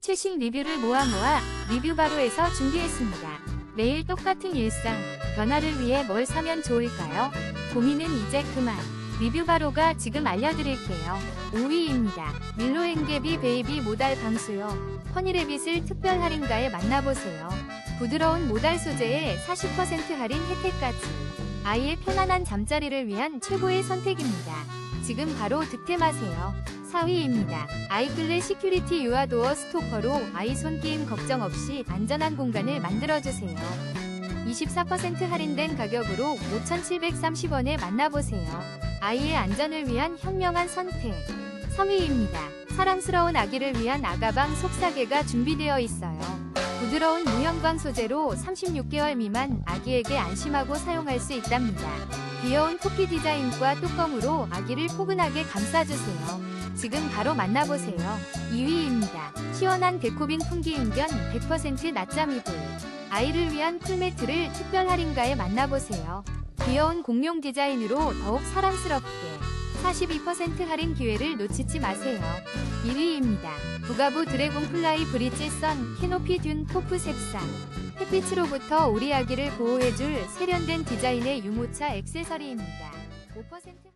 최신 리뷰를 모아 모아 리뷰 바로에서 준비했습니다. 매일 똑같은 일상, 변화를 위해 뭘 사면 좋을까요? 고민은 이제 그만. 리뷰 바로가 지금 알려드릴게요. 5위입니다. 밀로 앵개비 베이비 모달 방수요. 허니레빗을 특별 할인가에 만나보세요. 부드러운 모달 소재에 40% 할인 혜택까지. 아이의 편안한 잠자리를 위한 최고의 선택입니다. 지금 바로 득템하세요. 4위입니다. 아이클레 시큐리티 유아도어 스토커로 아이 손게임 걱정 없이 안전한 공간을 만들어주세요. 24% 할인된 가격으로 5,730원에 만나보세요. 아이의 안전을 위한 현명한 선택. 3위입니다. 사랑스러운 아기를 위한 아가방 속사계가 준비되어 있어요. 부드러운 무형광 소재로 36개월 미만 아기에게 안심하고 사용할 수 있답니다. 귀여운 토끼 디자인과 뚜껑으로 아기를 포근하게 감싸주세요. 지금 바로 만나보세요. 2위입니다. 시원한 데코빈 풍기 인견 100% 낮잠 이불. 아이를 위한 쿨매트를 특별 할인가에 만나보세요. 귀여운 공룡 디자인으로 더욱 사랑스럽게 42% 할인 기회를 놓치지 마세요. 1위입니다. 부가부 드래곤 플라이 브릿지 선 캐노피 듄 토프 색상 햇빛으로부터 우리 아기를 보호해줄 세련된 디자인의 유모차 액세서리입니다. 5%